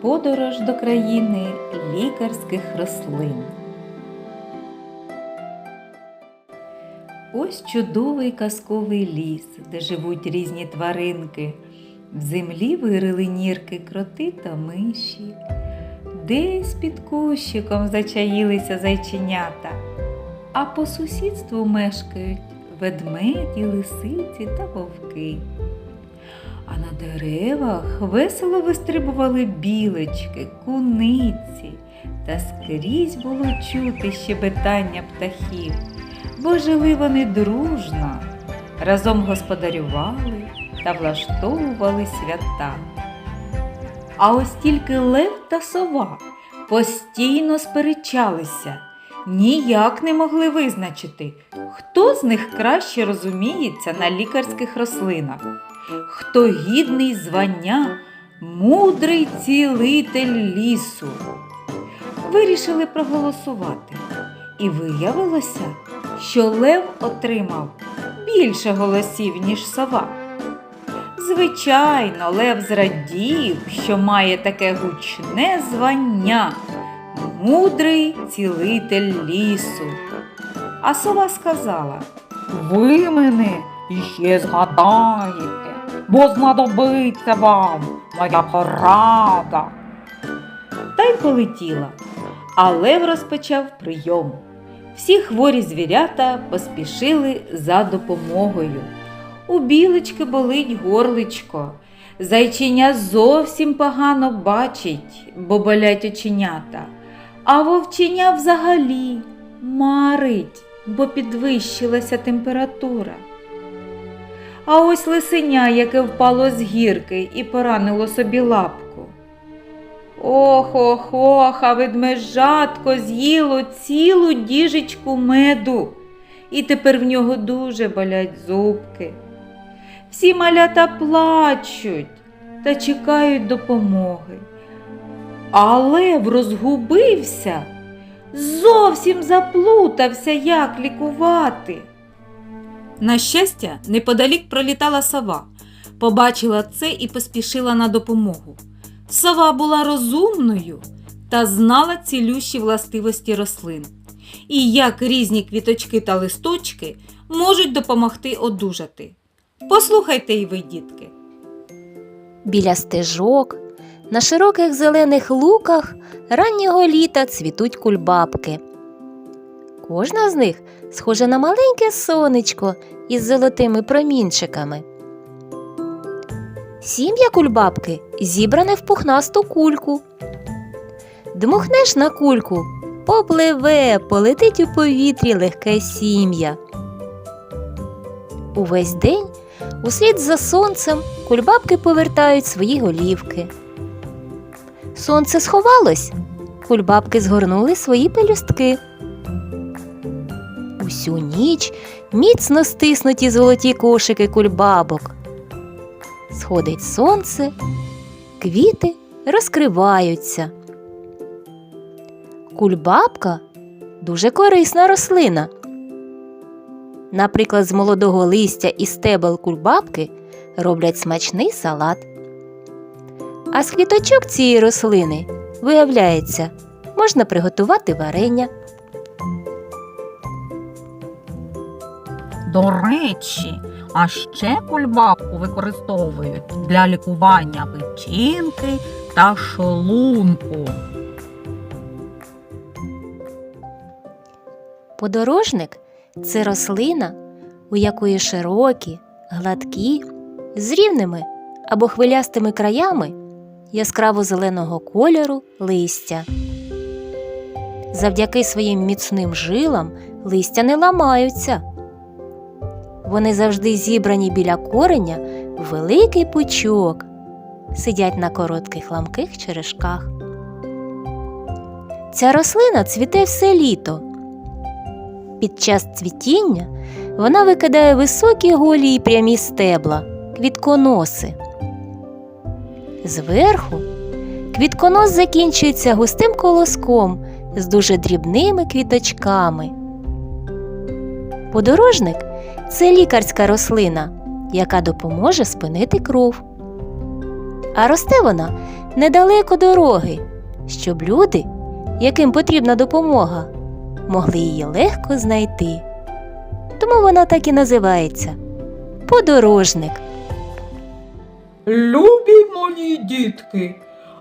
Подорож до країни лікарських рослин. Ось чудовий казковий ліс, де живуть різні тваринки. В землі вирили нірки кроти та миші. Десь під кущиком зачаїлися зайченята, а по сусідству мешкають ведмеді, лисиці та вовки. А на деревах весело вистрибували білочки, куниці, та скрізь було чути щебетання птахів, бо жили вони дружно, разом господарювали та влаштовували свята. А ось тільки лев та сова постійно сперечалися, ніяк не могли визначити, хто з них краще розуміється на лікарських рослинах хто гідний звання мудрий цілитель лісу. Вирішили проголосувати, і виявилося, що Лев отримав більше голосів, ніж сова. Звичайно, Лев зрадів, що має таке гучне звання мудрий цілитель лісу. А сова сказала Ви мене іще згадаєте, бо знадобиться вам моя порада. та й полетіла. А лев розпочав прийом. Всі хворі звірята поспішили за допомогою. У білочки болить горличко. Зайчиня зовсім погано бачить, бо болять оченята. А вовченя взагалі марить, бо підвищилася температура. А ось лисеня, яке впало з гірки і поранило собі лапку. Ох, ох, ох, а ведмежатко з'їло цілу діжечку меду, і тепер в нього дуже болять зубки. Всі малята плачуть та чекають допомоги. А лев розгубився, зовсім заплутався, як лікувати. На щастя, неподалік пролітала сова, побачила це і поспішила на допомогу. Сова була розумною та знала цілющі властивості рослин, і як різні квіточки та листочки можуть допомогти одужати. Послухайте й ви, дітки. Біля стежок, на широких зелених луках раннього літа цвітуть кульбабки. Кожна з них схожа на маленьке сонечко із золотими промінчиками. Сім'я кульбабки зібране в пухнасту кульку. Дмухнеш на кульку, попливе, полетить у повітрі легке сім'я. Увесь день услід за сонцем кульбабки повертають свої голівки. Сонце сховалось, кульбабки згорнули свої пелюстки. Усю ніч міцно стиснуті золоті кошики кульбабок. Сходить сонце, квіти розкриваються. Кульбабка дуже корисна рослина. Наприклад, з молодого листя і стебел кульбабки роблять смачний салат. А з квіточок цієї рослини, виявляється, можна приготувати варення. До речі, а ще кульбабку використовують для лікування печінки та шлунку. Подорожник це рослина, у якої широкі, гладкі, з рівними або хвилястими краями яскраво зеленого кольору листя. Завдяки своїм міцним жилам листя не ламаються. Вони завжди зібрані біля кореня великий пучок, сидять на коротких ламких черешках. Ця рослина цвіте все літо. Під час цвітіння вона викидає високі голі й прямі стебла, квітконоси. Зверху квітконос закінчується густим колоском з дуже дрібними квіточками. Подорожник це лікарська рослина, яка допоможе спинити кров. А росте вона недалеко дороги, щоб люди, яким потрібна допомога, могли її легко знайти. Тому вона так і називається подорожник. Любі мої дітки,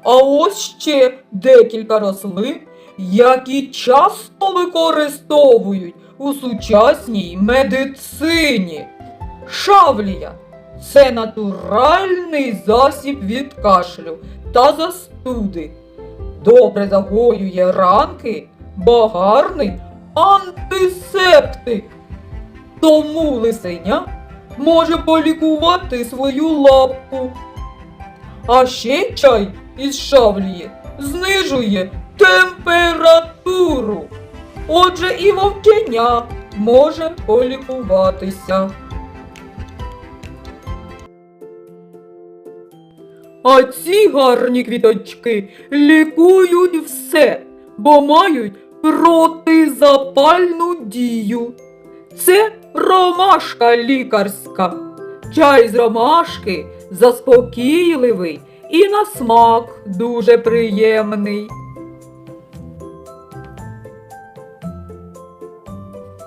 а ось ще декілька рослин, які часто використовують у сучасній медицині. Шавлія це натуральний засіб від кашлю та застуди. Добре загоює ранки, багарний антисептик. Тому лисеня може полікувати свою лапку. А ще чай із шавлії знижує температуру. Отже, і вовченя може полікуватися. А ці гарні квіточки лікують все, бо мають протизапальну дію. Це ромашка лікарська. Чай з ромашки заспокійливий і на смак дуже приємний.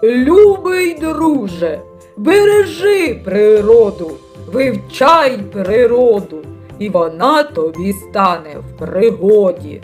Любий друже, бережи природу, вивчай природу, і вона тобі стане в пригоді.